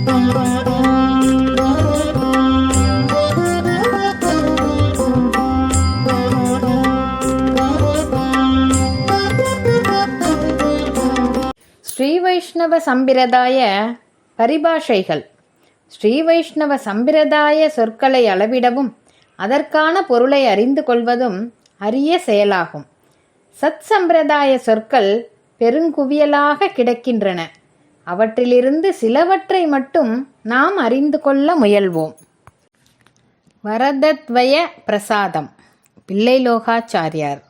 ஸ்ரீ வைஷ்ணவ சம்பிரதாய பரிபாஷைகள். ஸ்ரீ வைஷ்ணவ சம்பிரதாய சொற்களை அளவிடவும் அதற்கான பொருளை அறிந்து கொள்வதும் அரிய செயலாகும். சத் சம்பிரதாய சொற்கள் பெருங்குவியலாக கிடக்கின்றன. அவற்றிலிருந்து சிலவற்றை மட்டும் நாம் அறிந்து கொள்ள முயல்வோம். வரதத்வய பிரசாதம். பிள்ளைலோகாச்சாரியார்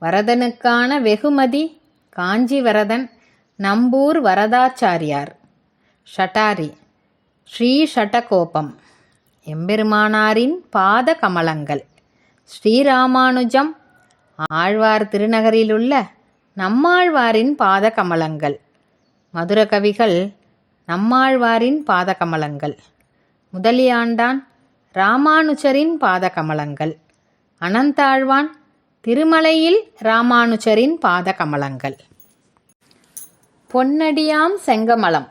வரதனுக்கான வெகுமதி காஞ்சி வரதன் நம்பூர் வரதாச்சாரியார். ஷட்டாரி. ஸ்ரீ ஷடகோபம் எம்பெருமானாரின் பாத கமலங்கள். ஸ்ரீராமானுஜம். ஆழ்வார் திருநகரிலுள்ள நம்மாழ்வாரின் பாத கமலங்கள். மதுர கவிகள் நம்மாழ்வாரின் பாதகமலங்கள். முதலியாண்டான் ராமானுஜரின் பாதகமலங்கள். அனந்தாழ்வான் திருமலையில் ராமானுஜரின் பாதகமலங்கள். பொன்னடியாம் செங்கமலம்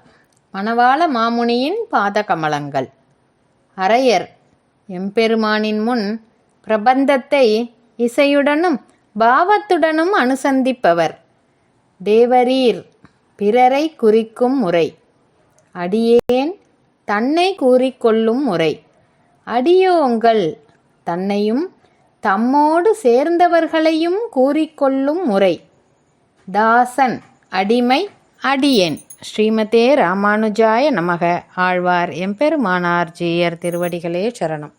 மணவாள மாமுனியின் பாதகமலங்கள். அரையர் எம்பெருமானின் முன் பிரபந்தத்தை இசையுடனும் பாவத்துடனும் அனுசந்திப்பவர். தேவரீர் பிறரை குறிக்கும் முறை. அடியேன் தன்னை கூறிக்கொள்ளும் முறை. அடியோங்கள் தன்னையும் தம்மோடு சேர்ந்தவர்களையும் கூறிக்கொள்ளும் முறை. தாசன் அடிமை அடியேன். ஸ்ரீமதே ராமானுஜாய நமக. ஆழ்வார் எம்பெருமானார் ஜீயர் திருவடிகளே சரணம்.